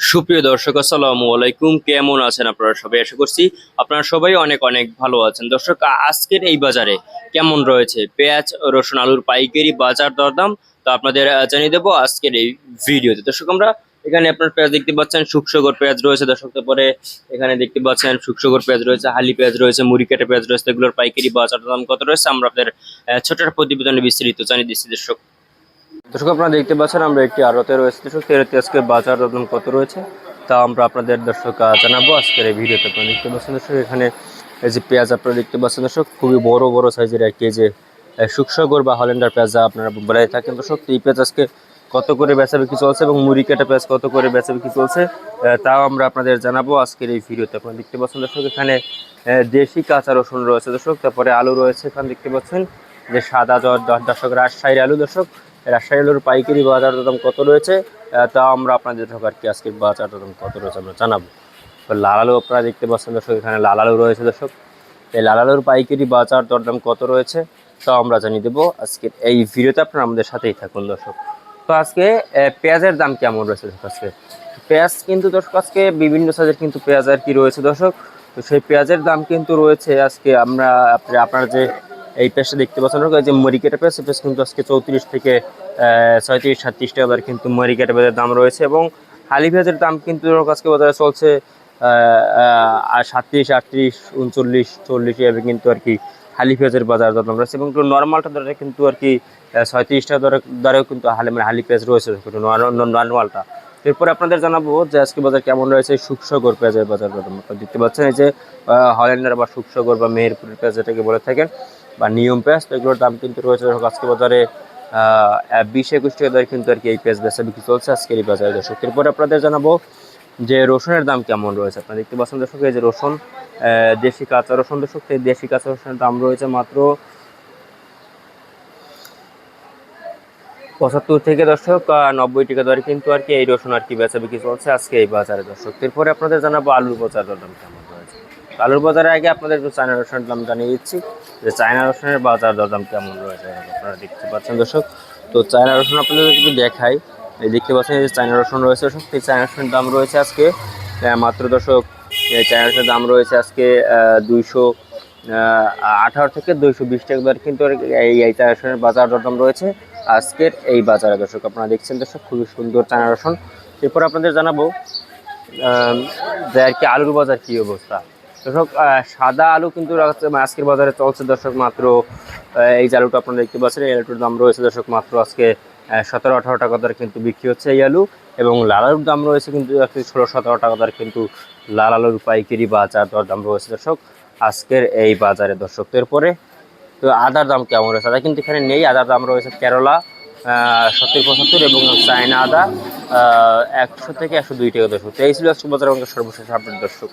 সুপ্রিয় দর্শক, আসসালামু আলাইকুম। কেমন আছেন আপনারা সবাই? আশা করছি আপনারা সবাই অনেক অনেক ভালো আছেন। দর্শক আজকের এই বাজারে কেমন রয়েছে? পেঁয়াজ, রসুন, আলুর পাইকারি বাজার দরদাম তো আপনাদের জানিয়ে দেবো আজকের এই ভিডিওতে। দর্শক, আমরা এখানে আপনার পেঁয়াজ দেখতে পাচ্ছেন, শুকসগর পেঁয়াজ রয়েছে। দর্শক, তারপরে এখানে দেখতে পাচ্ছেন, শুকসগর পেঁয়াজ রয়েছে, হালি পেঁয়াজ রয়েছে মুড়ি কাটা পেঁয়াজ রয়েছে। এগুলোর পাইকারি বাজার দাম কত রয়েছে? আমরা আপনাদের ছোট প্রতিবেদনে বিস্তারিত জানিয়ে দিচ্ছি। দর্শক দর্শক, আপনারা দেখতে পাচ্ছেন আমরা একটি আড়তে রয়েছে। দর্শক তেরোতে আজকে বাজার দরদাম কত রয়েছে। তা আমরা আপনাদের দর্শক জানাব। আজকের এই ভিডিওতে আপনারা দেখতে পাচ্ছেন দর্শক, এখানে এই যে পেঁয়াজ আপনারা দেখতে পাচ্ছেন দর্শক, খুবই বড় বড় সাইজের এক যে শুকসাগর বা হলেন্ডার পেঁয়াজ আপনারা বলে থাকেন দর্শক, এই পেঁয়াজ আজকে কত করে বেচা বিক্রি চলছে এবং মুড়ি কাটা পেঁয়াজ কত করে বেচা বিক্রি চলছে তাও আমরা আপনাদের জানাব আজকের এই ভিডিওতে। আপনারা দেখতে পাচ্ছেন দর্শক, এখানে দেশি কাঁচা রসুন রয়েছে দর্শক, তারপরে আলু রয়েছে। এখানে দেখতে পাচ্ছেন যে সাদা জ্বর দর্শক, রাজশাহীর আলু দর্শক রাজশাহী আলুর পাইকারি বাজার দাম কত রয়েছে? তা আমরা আপনাদের আর কি আজকের বাজার দাম কত রয়েছে আমরা জানাব। তো লাল আলু আপনারা দেখতে পাচ্ছেন দর্শক, এখানে লাল আলু রয়েছে দর্শক। এই লাল আলুর পাইকারি বাজার দরদাম কত রয়েছে, তা আমরা জানিয়ে দেবো আজকের এই ভিডিওতে। আপনারা আমাদের সাথেই থাকুন দর্শক। তো আজকে পেঁয়াজের দাম কেমন রয়েছে আজকে? পেঁয়াজ কিন্তু দর্শক, আজকে বিভিন্ন সাইজের কিন্তু পেঁয়াজ আর কি রয়েছে দর্শক। তো সেই পেঁয়াজের দাম কিন্তু রয়েছে আজকে আমরা আপনি- আপনারা যে এই পেঁয়াজটা দেখতে পাচ্ছেন যে মরিকেটা পেঁয়াজ এই পেঁয়াজ কিন্তু আজকে চৌত্রিশ থেকে ছয়ত্রিশ, সাতত্রিশ টাকা কিন্তু মরিকেটা পেঁয়াজের দাম রয়েছে এবং হালি পেঁয়াজের দাম কিন্তু আজকে বাজারে চলছে সাতত্রিশ, আটত্রিশ, উনচল্লিশ, চল্লিশ এভাবে কিন্তু আর কি হালি পেঁয়াজের বাজার দাম রয়েছে এবং একটু নর্মালটা দরে কিন্তু আর কি ছয়ত্রিশ টাকা দরে কিন্তু হালি মানে হালি পেঁয়াজ রয়েছে নর্মালটা। এরপরে আপনাদের জানাব যে আজকে বাজার কেমন রয়েছে শুকসাগর পেঁয়াজের বাজার দেখতে পাচ্ছেন এই যে হল্যান্ডার বা শুকসাগর বা মেহেরপুরের পেঁয়াজ যেটাকে বলে থাকেন বা নিয়ম পেঁয়াজ, তো এগুলোর দাম কিন্তু রয়েছে। দর্শক, আজকে বাজারে বিশ একুশ টাকা দরে কিন্তু আর কি এই পেঁয়াজ বেচা বিক্রি চলছে আজকের এই বাজারে। দর্শক, এরপরে আপনাদের জানাব যে রসুনের দাম কেমন রয়েছে। আপনারা দেখতে পাচ্ছেন দর্শক, এই যে রসুন দেশি কাঁচা রসুন, দর্শক, এই দেশি কাঁচা রসুনের দাম রয়েছে মাত্র পঁচাত্তর থেকে দর্শক নব্বই টাকা দরে কিন্তু আর কি এই রসুন আর কি বেচা বিক্রি চলছে আজকে এই বাজারে। দর্শক, এরপরে আপনাদের জানাব আলুর বাজার দাম কেমন রয়েছে। আলুর বাজারে আগে আপনাদের চায়না রসুনের দাম জানিয়ে দিচ্ছি। যে চায়না রসুনের বাজার দরদাম কেমন রয়েছে আপনারা দেখতে পাচ্ছেন দর্শক। তো চায়না রসুন আপনাদের যদি দেখাই। এই দেখতে পাচ্ছেন যে চায়না রসুন রয়েছে দর্শক, এই চায়না রসুনের দাম রয়েছে আজকে মাত্র দর্শক চায়না রসুনের দাম রয়েছে আজকে দুইশো আঠারো থেকে দুইশো বিশ টাকা কিন্তু এই চায়না রসুনের বাজার দরদাম রয়েছে আজকের এই বাজারে দর্শক, আপনারা দেখছেন দর্শক, খুবই সুন্দর চায়না রসুন। এরপর আপনাদের জানাব যে আর কি আলুর বাজার কী অবস্থা। দর্শক সাদা আলু কিন্তু আজকের বাজারে চলছে দর্শক মাত্র এই যে আলুটা আপনারা দেখতে পাচ্ছেন, এই আলুটার দাম রয়েছে দর্শক মাত্র আজকে সতেরো আঠারো টাকা দরে কিন্তু বিক্রি হচ্ছে এই আলু এবং লাল আলুর দাম রয়েছে কিন্তু আজকে ষোলো সতেরো টাকা দরে কিন্তু লাল আলুর পাইকারি বাজার দর দাম রয়েছে দর্শক আজকের এই বাজারে দর্শক। এরপরে, তো আদার দাম কেমন রয়েছে? আদা কিন্তু এখানে নেই, আদার দাম রয়েছে কেরলা সত্তর পঁচাত্তর এবং চায়না আদা একশো থেকে একশো দুই টাকা দর্শক। তো এই ছিল একশো বাজার আমাদের সর্বশেষ আপডেট দর্শক।